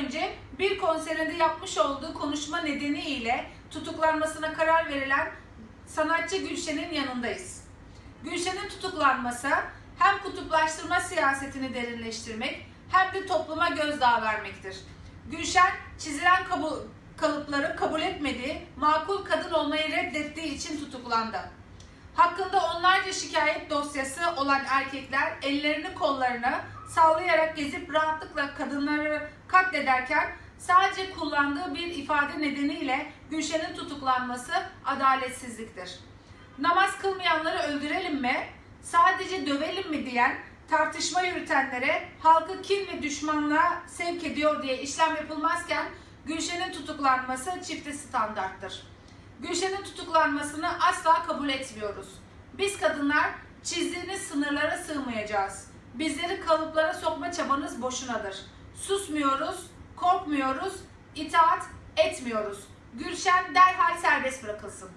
önce bir konserinde yapmış olduğu konuşma nedeniyle tutuklanmasına karar verilen sanatçı Gülşen'in yanındayız. Gülşen'in tutuklanması hem kutuplaştırma siyasetini derinleştirmek hem de topluma gözdağı vermektir. Gülşen çizilen kabu- kalıpları kabul etmediği, makul kadın olmayı reddettiği için tutuklandı. Hakkında onlarca şikayet dosyası olan erkekler ellerini kollarını sallayarak gezip rahatlıkla kadınları katlederken sadece kullandığı bir ifade nedeniyle Gülşen'in tutuklanması adaletsizliktir. Namaz kılmayanları öldürelim mi, sadece dövelim mi diyen tartışma yürütenlere halkı kin ve düşmanlığa sevk ediyor diye işlem yapılmazken Gülşen'in tutuklanması çifte standarttır. Gülşen'in tutuklanmasını asla kabul etmiyoruz. Biz kadınlar çizdiğiniz sınırlara sığmayacağız. Bizleri kalıplara sokma çabanız boşunadır. Susmuyoruz, korkmuyoruz, itaat etmiyoruz. Gülşen derhal serbest bırakılsın.